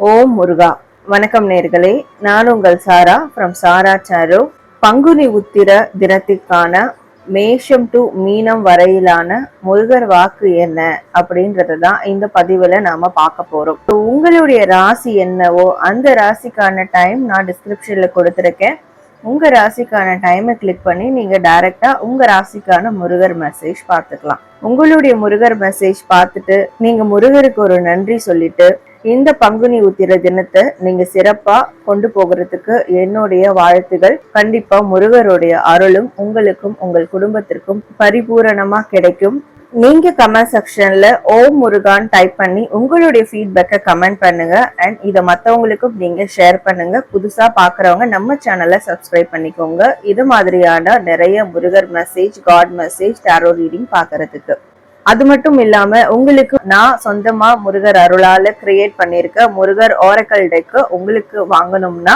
ஓம் முருகா. வணக்கம் நேர்களே. நான் உங்கள் சாரா ஃப்ரம் சாரா சாரு பங்குனி உத்திர தினத்திற்கான மேஷம் டு மீனம் வரையிலான முருகர் வாக்கு என்ன அப்படின்றத தான் இந்த பதிவில் நாம பார்க்க போறோம். உங்களுடைய ராசி என்னவோ அந்த ராசிக்கான டைம் நான் டிஸ்கிரிப்ஷன்ல கொடுத்துருக்கேன். உங்க ராசிக்கான டைமை கிளிக் பண்ணி நீங்க டைரக்டா உங்க ராசிக்கான முருகர் மெசேஜ் பார்த்துக்கலாம். உங்களுடைய முருகர் மெசேஜ் பார்த்துட்டு நீங்க முருகருக்கு ஒரு நன்றி சொல்லிட்டு இந்த பங்குனி உத்திர தினத்தை நீங்க சிறப்பா கொண்டு போகிறதுக்கு என்னுடைய வாழ்த்துகள். கண்டிப்பா முருகருடைய அருளும் உங்களுக்கும் உங்கள் குடும்பத்திற்கும் பரிபூரணமா கிடைக்கும். நீங்க கமெண்ட் செக்ஷன்ல ஓம் முருகான் டைப் பண்ணி உங்களுடைய ஃபீட்பேக்கை கமெண்ட் பண்ணுங்க. அண்ட் இதை மற்றவங்களுக்கும் நீங்க ஷேர் பண்ணுங்க. புதுசா பாக்குறவங்க நம்ம சேனலை சப்ஸ்கிரைப் பண்ணிக்கோங்க. இது மாதிரியான நிறைய Murugar message god message tarot reading பாக்குறதுக்கு. அது மட்டும் இல்லாம உங்களுக்கு நான் சொந்தமா முருகர் அருளால கிரியேட் பண்ணிருக்க முருகர் ஓரக்கல் டெக்கு உங்களுக்கு வாங்கணும்னா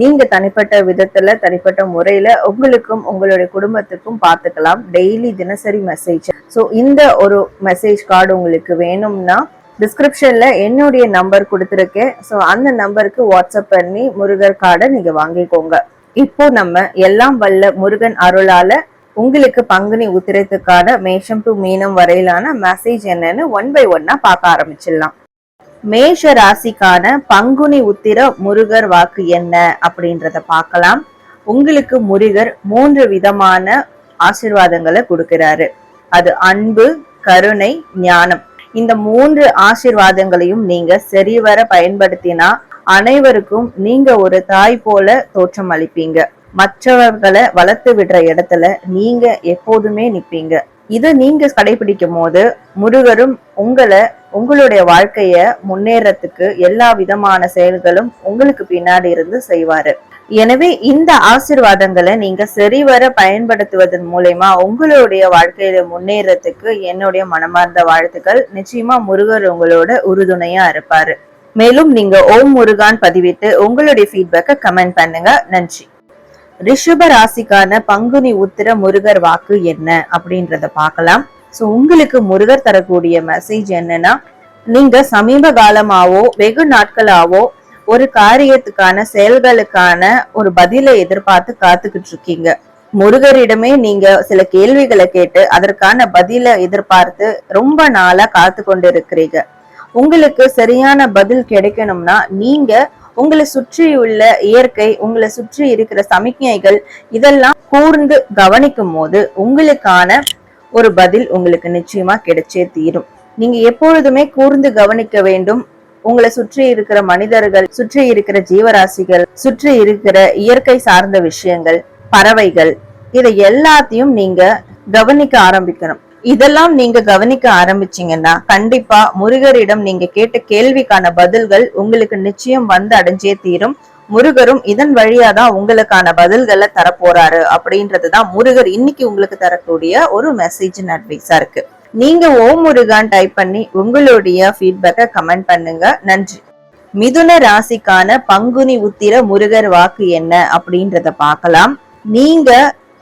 நீங்க தனிப்பட்ட விதத்துல தனிப்பட்ட முறையில உங்களுக்கும் உங்களுடைய குடும்பத்துக்கும் பார்த்துக்கலாம். டெய்லி தினசரி மெசேஜ் ஸோ இந்த ஒரு மெசேஜ் கார்டு உங்களுக்கு வேணும்னா டிஸ்கிரிப்ஷன்ல என்னுடைய நம்பர் கொடுத்துருக்கேன். ஸோ அந்த நம்பருக்கு வாட்ஸ்அப் பண்ணி முருகர் கார்டை நீங்க வாங்கிக்கோங்க. இப்போ நம்ம எல்லாம் வல்ல முருகன் அருளால உங்களுக்கு பங்குனி உத்திரத்துக்கான மேஷம் டு மீனம் வரையிலான மெசேஜ் என்னன்னு ஒன் பை ஒன்னா பார்க்க ஆரம்பிச்சிடலாம். மேஷ ராசிக்கான பங்குனி உத்திர முருகர் வாக்கு என்ன அப்படின்றத பார்க்கலாம். உங்களுக்கு முருகர் மூன்று விதமான ஆசிர்வாதங்களை கொடுக்கிறாரு. அது அன்பு கருணை ஞானம். இந்த மூன்று ஆசிர்வாதங்களையும் நீங்க சரிவர பயன்படுத்தினா அனைவருக்கும் நீங்க ஒரு தாய் போல தோற்றம் அளிப்பீங்க. மற்றவர்களை வளர்த்து விடுற இடத்துல நீங்க எப்போதுமே நிப்பீங்க. இதை நீங்க கடைபிடிக்கும் போது முருகரும் உங்களை உங்களுடைய வாழ்க்கைய முன்னேறத்துக்கு எல்லா விதமான செயல்களும் உங்களுக்கு பின்னாடி இருந்து செய்வாரு. எனவே இந்த ஆசிர்வாதங்களை நீங்க சரிவர பயன்படுத்துவதன் மூலயமா உங்களுடைய வாழ்க்கையில முன்னேறத்துக்கு என்னுடைய மனமார்ந்த வாழ்த்துக்கள். நிச்சயமா முருகர் உங்களோட உறுதுணையா இருப்பாரு. மேலும் நீங்க ஓம் முருகான் பதிவிட்டு உங்களுடைய ஃபீட்பேக்கை கமெண்ட் பண்ணுங்க. நன்றி. ரிஷப ராசிக்கான பங்குனி உத்திர முருகர் வாக்கு என்ன அப்படின்றத பார்க்கலாம். சோ உங்களுக்கு முருகர் தரக்கூடிய மெசேஜ் என்னன்னா நீங்க சமீப காலமாவோ வெகு நாட்களாவோ ஒரு காரியத்துக்கான செயல்களுக்கான ஒரு பதிலை எதிர்பார்த்து காத்துக்கிட்டு இருக்கீங்க. முருகரிடமே நீங்க சில கேள்விகளை கேட்டு அதற்கான பதிலை எதிர்பார்த்து ரொம்ப நாளா காத்து கொண்டு இருக்கிறீங்க. உங்களுக்கு சரியான பதில் கிடைக்கணும்னா நீங்க உங்களை சுற்றியுள்ள இயற்கை உங்களை சுற்றி இருக்கிற சமிக்ஞைகள் இதெல்லாம் கூர்ந்து கவனிக்கும் போது உங்களுக்கான ஒரு பதில் உங்களுக்கு நிச்சயமா கிடைச்சே தீரும். நீங்க எப்பொழுதுமே கூர்ந்து கவனிக்க வேண்டும். உங்களை சுற்றி இருக்கிற மனிதர்கள் சுற்றி இருக்கிற ஜீவராசிகள் சுற்றி இருக்கிற இயற்கை சார்ந்த விஷயங்கள் பறவைகள் இதை எல்லாத்தையும் நீங்க கவனிக்க ஆரம்பிக்கணும். இதெல்லாம் நீங்க கவனிக்க ஆரம்பிச்சீங்கன்னா கண்டிப்பா முருகரிடம் நீங்க கேட்ட கேள்விக்கான பதில்கள் உங்களுக்கு நிச்சயம் வந்து அடைஞ்சே தீரும். முருகரும் இதன் வழியா தான் உங்களுக்கான பதில்களை தரப்போறாரு அப்படின்றதுதான் முருகர் இன்னைக்கு உங்களுக்கு தரக்கூடிய ஒரு மெசேஜ் அட்வைஸா இருக்கு. நீங்க ஓம் முருகான் டைப் பண்ணி உங்களுடைய ஃபீட்பேக்கை கமெண்ட் பண்ணுங்க. நன்றி. மிதுன ராசிக்கான பங்குனி உத்திர முருகர் வாக்கு என்ன அப்படின்றத பார்க்கலாம். நீங்க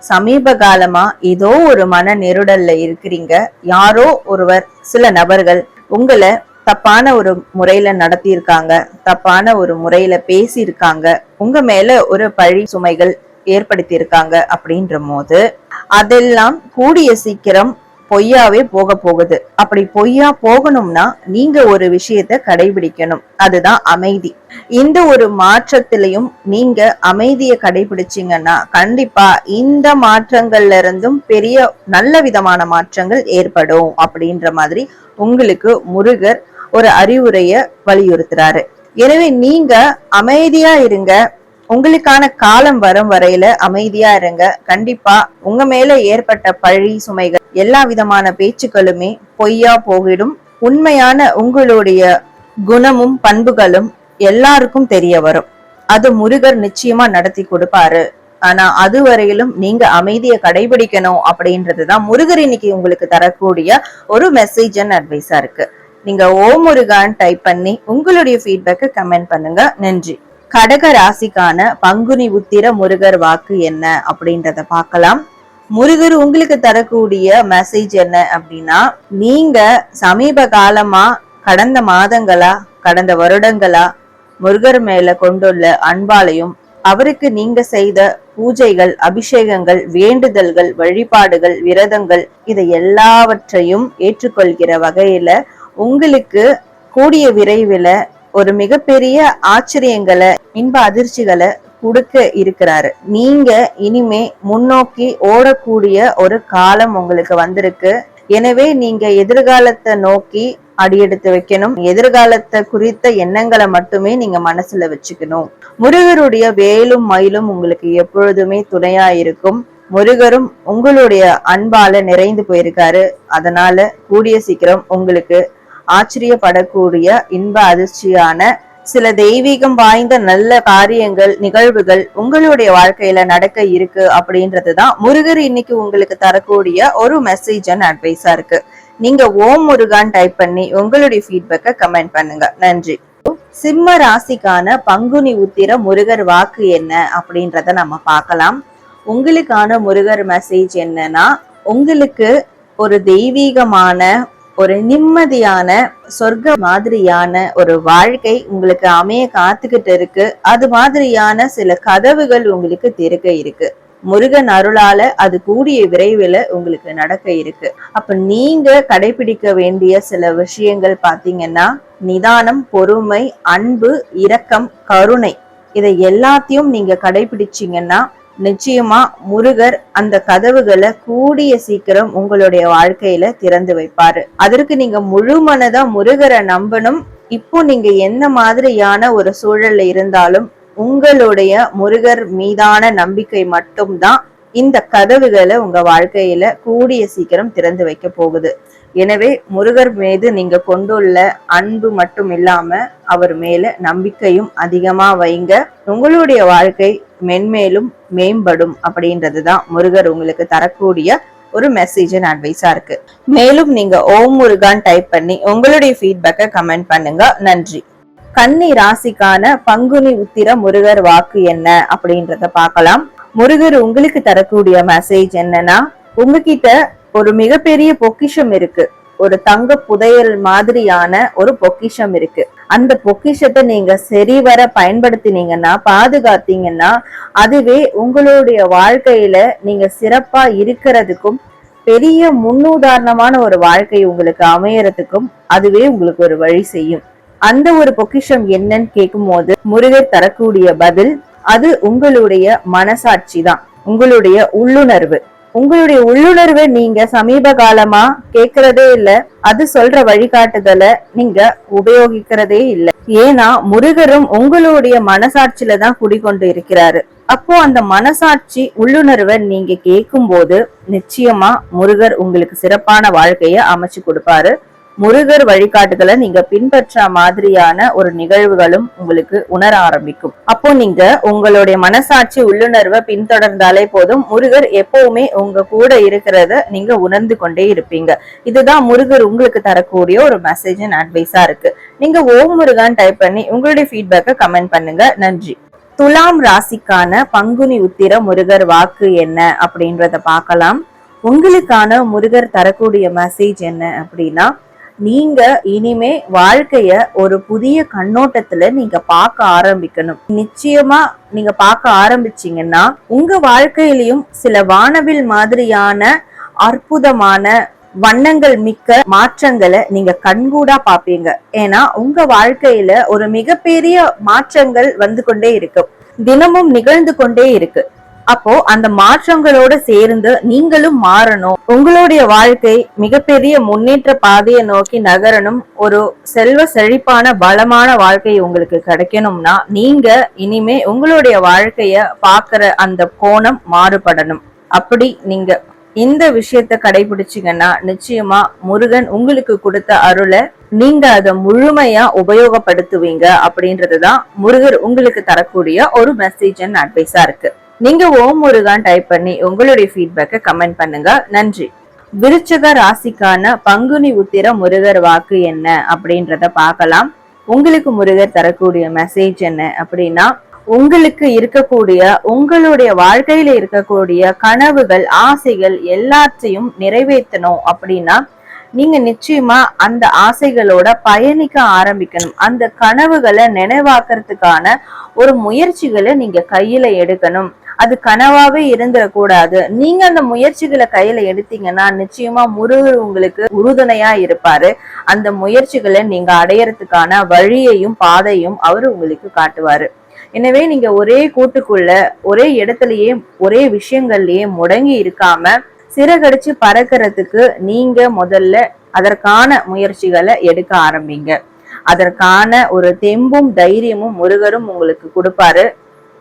சமீப காலமா ஏதோ ஒரு மன நெருடல்ல இருக்கிறீங்க. யாரோ ஒருவர் சில நபர்கள் உங்களை தப்பான ஒரு முறையில நடத்தியிருக்காங்க தப்பான ஒரு முறையில பேசியிருக்காங்க உங்க மேல ஒரு பழி சுமைகள் ஏற்படுத்தி இருக்காங்க அப்படின்ற போது அதெல்லாம் கூடிய சீக்கிரம் பொய்யாவே போக போகுது. அப்படி பொய்யா போகணும்னா நீங்க ஒரு விஷயத்த கடைபிடிக்கணும். அதுதான் அமைதி. இந்த ஒரு மாற்றத்திலையும் நீங்க அமைதியை கடைபிடிச்சீங்கன்னா கண்டிப்பா இந்த மாற்றங்கள்ல இருந்தும் பெரிய நல்ல விதமான மாற்றங்கள் ஏற்படும் அப்படின்ற மாதிரி உங்களுக்கு முருகர் ஒரு அறிவுரைய வலியுறுத்துறாரு. எனவே நீங்க அமைதியா இருங்க. உங்களுக்கான காலம் வரும் வரையில அமைதியா இருங்க. கண்டிப்பா உங்க மேல ஏற்பட்ட பழி சுமைகள் எல்லா விதமான பேச்சுக்களுமே பொய்யா போகிடும். உண்மையான உங்களுடைய குணமும் பண்புகளும் எல்லாருக்கும் தெரிய வரும். அது முருகர் நிச்சயமா நடத்தி கொடுப்பாரு. ஆனா அது வரையிலும் நீங்க அமைதியை கடைபிடிக்கணும் அப்படின்றதுதான் முருகர் இன்னைக்கு உங்களுக்கு தரக்கூடிய ஒரு மெசேஜ் அண்ட் அட்வைஸா இருக்கு. நீங்க ஓ முருகான் டைப் பண்ணி உங்களுடைய ஃபீட்பேக்கை கமெண்ட் பண்ணுங்க. நன்றி. கடக ராசிக்கான பங்குனி உத்திர முருகர் வாக்கு என்ன அப்படின்றத பார்க்கலாம். முருகர் உங்களுக்கு தரக்கூடிய மெசேஜ் என்ன அப்படின்னா நீங்க சமீப காலமா கடந்த மாதங்களா கடந்த வருடங்களா முருகர் மேல கொண்டுள்ள அன்பாலையும் அவருக்கு நீங்க செய்த பூஜைகள் அபிஷேகங்கள் வேண்டுதல்கள் வழிபாடுகள் விரதங்கள் இதை எல்லாவற்றையும் ஏற்றுக்கொள்கிற வகையில உங்களுக்கு கூடிய விரைவில் ஒரு மிகப்பெரிய ஆச்சரியங்களை இன்ப அதிர்ச்சிகளை கொடுக்க இருக்கிறாரு. நீங்க இனிமே முன்னோக்கி ஓடக்கூடிய ஒரு காலம் உங்களுக்கு வந்திருக்கு. எனவே நீங்க எதிர்காலத்தை நோக்கி அடியெடுத்து வைக்கணும். எதிர்காலத்தை குறித்த எண்ணங்களை மட்டுமே நீங்க மனசுல வச்சுக்கணும். முருகருடைய வேலும் மயிலும் உங்களுக்கு எப்பொழுதுமே துணையா இருக்கும். முருகரும் உங்களுடைய அன்பால நிறைந்து போயிருக்காரு. அதனால கூடிய சீக்கிரம் உங்களுக்கு ஆச்சரியப்படக்கூடிய இன்ப அதிர்ச்சியான சில தெய்வீகம் வாய்ந்த நல்ல காரியங்கள் நிகழ்வுகள் உங்களுடைய வாழ்க்கையில நடக்க இருக்கு அப்படின்றது தான் முருகர் இன்னைக்கு உங்களுக்கு தரக்கூடிய ஒரு மெசேஜ் அண்ட் அட்வைஸா இருக்கு. நீங்க ஓம் முருகான் டைப் பண்ணி உங்களுடைய ஃபீட்பேக்கை கமெண்ட் பண்ணுங்க. நன்றி. சிம்ம ராசிக்கான பங்குனி உத்திர முருகர் வாக்கு என்ன அப்படின்றத நம்ம பார்க்கலாம். உங்களுக்கான முருகர் மெசேஜ் என்னன்னா உங்களுக்கு ஒரு தெய்வீகமான ஒரு நிம்மதியான சொர்க்க மாதிரியான ஒரு வாழ்க்கை உங்களுக்கு அமைய காத்துக்கிட்டு இருக்கு. அது மாதிரியான சில கதவுகள் உங்களுக்கு திறக்க இருக்கு. முருகன் அருளால அது கூடிய விரைவில் உங்களுக்கு நடக்க இருக்கு. அப்ப நீங்க கடைபிடிக்க வேண்டிய சில விஷயங்கள் பாத்தீங்கன்னா நிதானம் பொறுமை அன்பு இரக்கம் கருணை இதை எல்லாத்தையும் நீங்க கடைபிடிச்சீங்கன்னா நிச்சயமா முருகர் அந்த கதவுகளை கூடிய சீக்கிரம் உங்களுடைய வாழ்க்கையில திறந்து வைப்பாரு. அதற்கு நீங்க முழு மனதா முருகரை நம்பணும். இப்போ நீங்க என்ன மாதிரியான ஒரு சூழல்ல இருந்தாலும் உங்களுடைய முருகர் மீதான நம்பிக்கை மட்டும்தான் இந்த கதவுகளை உங்க வாழ்க்கையில கூடிய சீக்கிரம் திறந்து வைக்க போகுது. எனவே முருகர் மீது நீங்க கொண்டுள்ள அன்பு மட்டும் இல்லாம அவர் மேல நம்பிக்கையும் அதிகமா வைங்க. உங்களுடைய வாழ்க்கை மென்மேலும் மேம்படும் அப்படின்றதுதான் முருகர் உங்களுக்கு தரக்கூடிய ஒரு மெசேஜ் அண்ட் அட்வைஸா இருக்கு. மேலும் நீங்க ஓம் முருகான் டைப் பண்ணி உங்களுடைய ஃபீட்பேக்கை கமெண்ட் பண்ணுங்க. நன்றி. கன்னி ராசிக்கான பங்குனி உத்திர முருகர் வாக்கு என்ன அப்படின்றத பார்க்கலாம். முருகர் உங்களுக்கு தரக்கூடிய மெசேஜ் என்னன்னா உங்ககிட்ட ஒரு மிகப்பெரிய பொக்கிஷம் இருக்கு. ஒரு தங்க புதையல் மாதிரியான ஒரு பொக்கிஷம் இருக்கு. அந்த பொக்கிஷத்தை நீங்க சரிவர பயன்படுத்தினீங்கன்னா பாதுகாத்தீங்கன்னா அதுவே உங்களுடைய வாழ்க்கையில நீங்க சிறப்பா இருக்கிறதுக்கும் பெரிய முன்னுதாரணமான ஒரு வாழ்க்கை உங்களுக்கு அமையறதுக்கும் அதுவே உங்களுக்கு ஒரு வழி செய்யும். அந்த ஒரு பொக்கிஷம் என்னன்னு கேட்கும் போது முருகர் தரக்கூடிய பதில் அது உங்களுடைய மனசாட்சி தான் உங்களுடைய உள்ளுணர்வு. உங்களுடைய உள்ளுணர்வை நீங்க சமீப காலமா கேக்குறதே இல்ல அது சொல்ற வழிகாட்டுதலை நீங்க உபயோகிக்கிறதே இல்ல. ஏன்னா முருகரும் உங்களுடைய மனசாட்சியில தான் குடிகொண்டு இருக்கிறாரு. அப்போ அந்த மனசாட்சி உள்ளுணர்வை நீங்க கேட்கும் போது நிச்சயமா முருகர் உங்களுக்கு சிறப்பான வாழ்க்கைய அமைச்சு கொடுப்பாரு. முருகர் வழிகாட்டுதலை நீங்க பின்பற்ற மாதிரியான ஒரு நிகழ்வுகளும் உங்களுக்கு உணர ஆரம்பிக்கும். அப்போ நீங்க உங்களுடைய மனசாட்சி உள்ளுணர்வை பின்தொடர்ந்தாலே போதும் முருகர் எப்பவுமே உங்க கூட இருக்கிறத நீங்க உணர்ந்து கொண்டே இருப்பீங்க. இதுதான் முருகர் உங்களுக்கு தரக்கூடிய ஒரு மெசேஜ் அண்ட் அட்வைஸா இருக்கு. நீங்க ஓம் முருகான் டைப் பண்ணி உங்களுடைய ஃபீட்பேக்கை கமெண்ட் பண்ணுங்க. நன்றி. துலாம் ராசிக்கான பங்குனி உத்திர முருகர் வாக்கு என்ன அப்படின்றத பார்க்கலாம். உங்களுக்கான முருகர் தரக்கூடிய மெசேஜ் என்ன அப்படின்னா நீங்க இனிமே வாழ்க்கைய ஒரு புதிய கண்ணோட்டத்துல நீங்க பார்க்க ஆரம்பிக்கணும். நிச்சயமா நீங்க பார்க்க ஆரம்பிச்சீங்கன்னா உங்க வாழ்க்கையிலையும் சில வானவில் மாதிரியான அற்புதமான வண்ணங்கள் மிக்க மாற்றங்களை நீங்க கண்கூடா பாப்பீங்க ஏன்னா உங்க வாழ்க்கையில ஒரு மிகப்பெரிய மாற்றங்கள் வந்து கொண்டே இருக்கும் தினமும் நிகழ்ந்து கொண்டே இருக்கு. அப்போ அந்த மாற்றங்களோட சேர்ந்து நீங்களும் மாறணும். உங்களுடைய வாழ்க்கை மிகப்பெரிய முன்னேற்ற பாதையை நோக்கி நகரணும். ஒரு செல்வ செழிப்பான பலமான வாழ்க்கை உங்களுக்கு கிடைக்கணும்னா நீங்க இனிமே உங்களுடைய வாழ்க்கைய பாக்குற அந்த கோணம் மாறுபடணும். அப்படி நீங்க இந்த விஷயத்த கடைபிடிச்சிங்கன்னா நிச்சயமா முருகன் உங்களுக்கு கொடுத்த அருளை நீங்க அதை முழுமையா உபயோகப்படுத்துவீங்க அப்படின்றதுதான் முருகர் உங்களுக்கு தரக்கூடிய ஒரு மெசேஜ் அண்ட் அட்வைஸா இருக்கு. நீங்க ஓம் முருகான் டைப் பண்ணி உங்களுடைய ஃபீட்பேக்கை கமெண்ட் பண்ணுங்க. நன்றி. விருச்சக ராசிக்கான பங்குனி உத்திர முருகர் வாக்கு என்ன அப்படின்றத பார்க்கலாம். உங்களுக்கு முருகர் தரக்கூடிய மெசேஜ் என்ன அப்படின்னா உங்களுக்கு இருக்கக்கூடிய உங்களுடைய வாழ்க்கையில இருக்கக்கூடிய கனவுகள் ஆசைகள் எல்லாத்தையும் நிறைவேற்றணும் அப்படின்னா நீங்க நிச்சயமா அந்த ஆசைகளோட பயணிக்க ஆரம்பிக்கணும். அந்த கனவுகளை நினைவாக்குறதுக்கான ஒரு முயற்சிகளை நீங்க கையில எடுக்கணும். அது கனவாவே இருந்துடக்கூடாது. நீங்க அந்த முயற்சிகளை கையில எடுத்தீங்கன்னா நிச்சயமா முருகர் உங்களுக்கு உறுதுணையா இருப்பாரு. அந்த முயற்சிகளை நீங்க அடையறதுக்கான வழியையும் பாதையும் அவர் உங்களுக்கு காட்டுவாரு. எனவே நீங்க ஒரே கூட்டுக்குள்ள ஒரே இடத்துலயே ஒரே விஷயங்கள்லயே முடங்கி இருக்காம சிறகடிச்சு பறக்கிறதுக்கு நீங்க முதல்ல அதற்கான முயற்சிகளை எடுக்க ஆரம்பிங்க. அதற்கான ஒரு தெம்பும் தைரியமும் முருகரும் உங்களுக்கு கொடுப்பாரு.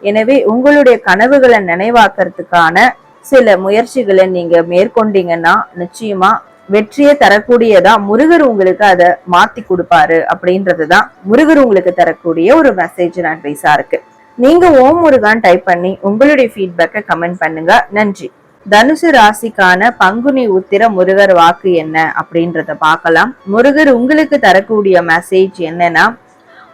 எனவே உங்களுடைய கனவுகளை நினைவாக்குறதுக்கான சில முயற்சிகளை நீங்க மேற்கொண்டீங்கன்னா நிச்சயமா வெற்றியை தரக்கூடியதா முருகர் உங்களுக்கு அதை மாத்தி கொடுப்பாரு அப்படின்றது தான் முருகர் உங்களுக்கு தரக்கூடிய ஒரு மெசேஜ் அட்வைஸா இருக்கு நீங்க ஓம் முருகான் டைப் பண்ணி உங்களுடைய ஃபீட்பேக்கை கமெண்ட் பண்ணுங்க. நன்றி. தனுசு ராசிக்கான பங்குனி உத்திர முருகர் வாக்கு என்ன அப்படின்றத பார்க்கலாம். முருகர் உங்களுக்கு தரக்கூடிய மெசேஜ் என்னன்னா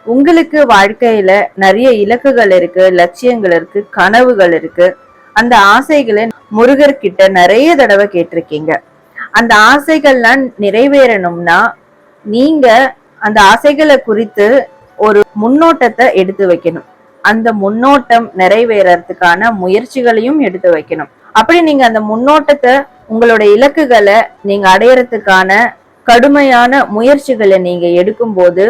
உங்களுக்கு வாழ்க்கையில நிறைய இலக்குகள் இருக்கு லட்சியங்கள் இருக்கு கனவுகள் இருக்கு. அந்த ஆசைகளை முருகர் கிட்ட நிறைய தடவை கேட்டிருக்கீங்க. அந்த ஆசைகள்லாம் நிறைவேறணும்னா நீங்க அந்த ஆசைகளை குறித்து ஒரு முன்னோட்டத்தை எடுத்து வைக்கணும். அந்த முன்னோட்டம் நிறைவேறதுக்கான முயற்சிகளையும் எடுத்து வைக்கணும். அப்படி நீங்க அந்த முன்னோட்டத்தை உங்களோட இலக்குகளை நீங்க அடையறதுக்கான கடுமையான முயற்சிகளை நீங்க எடுக்கும்போது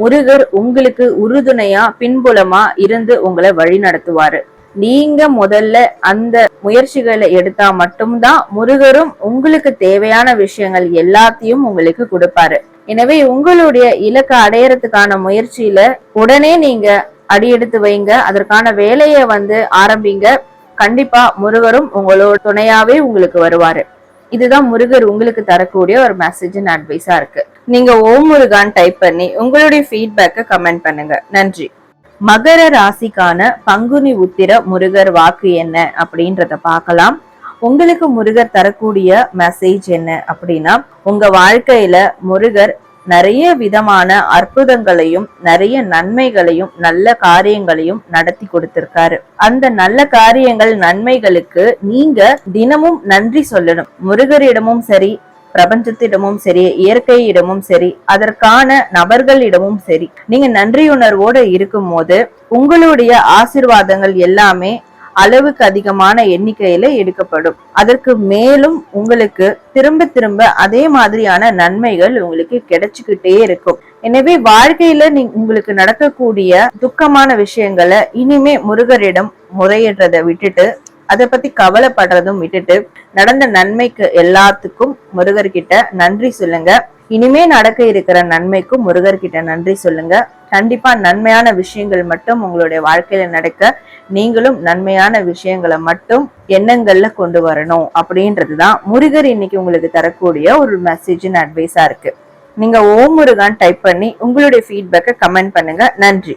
முருகர் உங்களுக்கு உறுதுணையா பின்புலமா இருந்து உங்களை வழி நடத்துவாரு. நீங்க முதல்ல அந்த முயற்சிகளை எடுத்தா மட்டும்தான் முருகரும் உங்களுக்கு தேவையான விஷயங்கள் எல்லாத்தையும் உங்களுக்கு கொடுப்பாரு. எனவே உங்களுடைய இலக்கை அடையறதுக்கான முயற்சியில உடனே நீங்க அடியெடுத்து வைங்க. அதற்கான வேலையை வந்து ஆரம்பிங்க. கண்டிப்பா முருகரும் உங்களோட துணையாவே உங்களுக்கு வருவாரு. இதுதான் முருகர் உங்களுக்கு தரக்கூடிய ஒரு மெசேஜ் அட்வைஸா இருக்கு. நீங்க ஓம் முருகான் டைப் பண்ணி உங்களுடைய ஃபீட்பேக்கை கமெண்ட் பண்ணுங்க. நன்றி. மகர ராசிக்கான பங்குனி உத்திர முருகர் வாக்கு என்ன அப்படின்றத பார்க்கலாம். உங்களுக்கு முருகர் தரக்கூடிய மெசேஜ் என்ன அப்படின்னா உங்க வாழ்க்கையில முருகர் நிறைய விதமான அற்புதங்களையும் நிறைய நன்மைகளையும் நல்ல காரியங்களையும் நடத்தி கொடுத்திருக்காரு. அந்த நல்ல காரியங்கள் நன்மைகளுக்கு நீங்க தினமும் நன்றி சொல்லணும். முருகரிடமும் சரி பிரபஞ்சத்திடமும் சரி இயற்கையிடமும் சரி அதற்கான நபர்களிடமும் சரி நீங்க நன்றியுணர்வோடு இருக்கும் போது உங்களுடைய ஆசிர்வாதங்கள் எல்லாமே அளவுக்கு அதிகமான எண்ணிக்கையில எடுக்கப்படும். அதற்கு மேலும் உங்களுக்கு திரும்ப திரும்ப அதே மாதிரியான நன்மைகள் உங்களுக்கு கிடைச்சுக்கிட்டே இருக்கும். எனவே வாழ்க்கையில நீ உங்களுக்கு நடக்கக்கூடிய துக்கமான விஷயங்களை இனிமே முருகரிடம் முறையிடுறதை விட்டுட்டு அதை பத்தி கவலைப்படுறதும் விட்டுட்டு நடந்த நன்மைக்கு எல்லாத்துக்கும் முருகர்கிட்ட நன்றி சொல்லுங்க. இனிமே நடக்க இருக்கிற நன்மைக்கும் முருகர்கிட்ட நன்றி சொல்லுங்க. கண்டிப்பா நன்மையான விஷயங்கள் மட்டும் உங்களுடைய வாழ்க்கையில நடக்க நீங்களும் நன்மையான விஷயங்களை மட்டும் எண்ணங்கள்ல கொண்டு வரணும் அப்படின்றதுதான் முருகர் இன்னைக்கு உங்களுக்கு தரக்கூடிய ஒரு மெசேஜின் அட்வைஸா இருக்கு. நீங்க ஓம் முருகான் டைப் பண்ணி உங்களுடைய ஃபீட்பேக்கை கமெண்ட் பண்ணுங்க. நன்றி.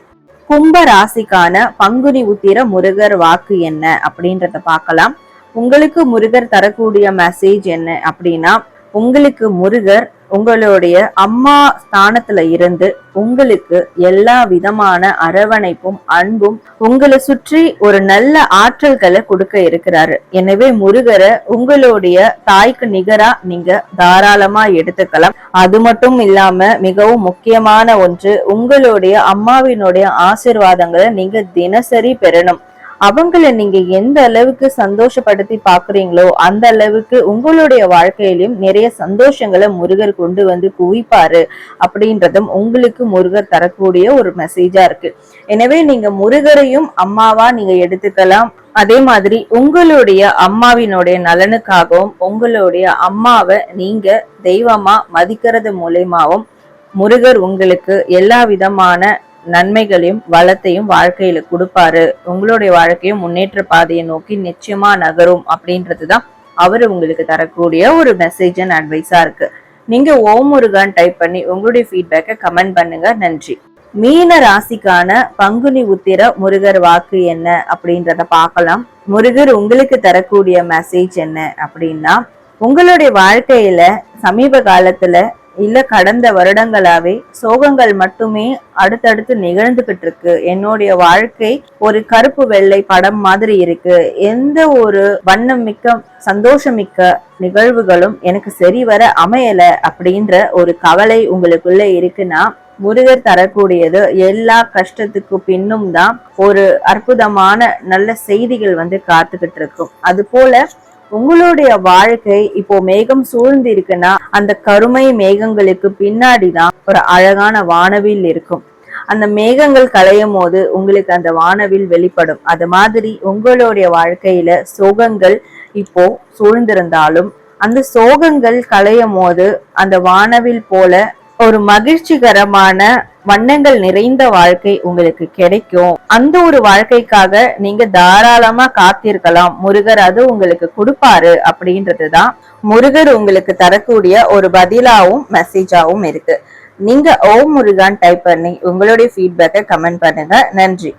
கும்ப ராசிக்கான பங்குனி உத்திர முருகர் வாக்கு என்ன அப்படின்றத பார்க்கலாம். உங்களுக்கு முருகர் தரக்கூடிய மெசேஜ் என்ன அப்படின்னா உங்களுக்கு முருகர் உங்களுடைய அம்மா ஸ்தானத்துல இருந்து உங்களுக்கு எல்லா விதமான அரவணைப்பும் அன்பும் உங்களை சுற்றி ஒரு நல்ல ஆற்றல்களை கொடுக்க இருக்கிறாரு. எனவே முருகரை உங்களுடைய தாய்க்கு நிகரா நீங்க தாராளமா எடுத்துக்கலாம். அது மட்டும் இல்லாம மிகவும் முக்கியமான ஒன்று உங்களுடைய அம்மாவினுடைய ஆசிர்வாதங்களை நீங்க தினசரி பெறணும். அவங்கள நீங்க எந்த அளவுக்கு சந்தோஷப்படுத்தி பாக்குறீங்களோ அந்த அளவுக்கு உங்களுடைய வாழ்க்கையிலும் நிறைய சந்தோஷங்களை முருகர் கொண்டு வந்து குவிப்பாரு அப்படின்றதும் உங்களுக்கு முருகர் தரக்கூடிய ஒரு மெசேஜா இருக்கு. எனவே நீங்க முருகரையும் அம்மாவா நீங்க எடுத்துக்கலாம். அதே மாதிரி உங்களுடைய அம்மாவினுடைய நலனுக்காகவும் உங்களுடைய அம்மாவை நீங்க தெய்வமா மதிக்கிறது மூலயமாவும் முருகர் உங்களுக்கு எல்லா விதமான நன்மைகளையும் வளத்தையும் வாழ்க்கையில கொடுப்பாரு. உங்களுடைய வாழ்க்கையும் முன்னேற்ற பாதையை நோக்கி நிச்சயமா நகரும் அப்படின்றதுதான் அவர் உங்களுக்கு தரக்கூடிய ஒரு மெசேஜ் அண்ட் அட்வைஸா இருக்கு. நீங்க ஓம் முருகான் டைப் பண்ணி உங்களுடைய ஃபீட்பேக்கை கமெண்ட் பண்ணுங்க. நன்றி. மீன ராசிக்கான பங்குனி உத்திர முருகர் வாக்கு என்ன அப்படின்றத பார்க்கலாம். முருகர் உங்களுக்கு தரக்கூடிய மெசேஜ் என்ன அப்படின்னா உங்களுடைய வாழ்க்கையில சமீப காலத்துல இல்ல கடந்த வருடங்களாவே சோகங்கள் மட்டுமே அடுத்தடுத்து நிகழ்ந்துகிட்டு இருக்கு என்னுடைய வாழ்க்கை ஒரு கருப்பு வெள்ளை படம் மாதிரி இருக்கு. எந்த ஒரு வண்ணம் மிக்க சந்தோஷமிக்க நிகழ்வுகளும் எனக்கு சரிவர அமையல அப்படின்ற ஒரு கவலை உங்களுக்குள்ள இருக்குன்னா முருகர் தரக்கூடியது எல்லா கஷ்டத்துக்கு பின்னும் தான் ஒரு அற்புதமான நல்ல செய்திகள் வந்து காத்துக்கிட்டு இருக்கும் அது போல உங்களுடைய வாழ்க்கை இப்போ மேகம் சூழ்ந்து இருக்குன்னா அந்த கருமை மேகங்களுக்கு பின்னாடி தான் ஒரு அழகான வானவில் இருக்கும். அந்த மேகங்கள் களையும் போது உங்களுக்கு அந்த வானவில் வெளிப்படும். அது மாதிரி உங்களுடைய வாழ்க்கையில சோகங்கள் இப்போ சூழ்ந்திருந்தாலும் அந்த சோகங்கள் களையும் போது அந்த வானவில் போல ஒரு மகிழ்ச்சிகரமான வண்ணங்கள் நிறைந்த வாழ்க்கை உங்களுக்கு கிடைக்கும். அந்த ஒரு வாழ்க்கைக்காக நீங்க தாராளமா காத்திருக்கலாம். முருகர் அது உங்களுக்கு கொடுப்பாரு அப்படின்றதுதான். முருகர் உங்களுக்கு தரக்கூடிய ஒரு பதிலாவும் மெசேஜாவும் இருக்கு. நீங்க ஓம் முருகான் டைப் பண்ணி உங்களுடைய ஃபீட்பேக்கை கமெண்ட் பண்ணுங்க. நன்றி.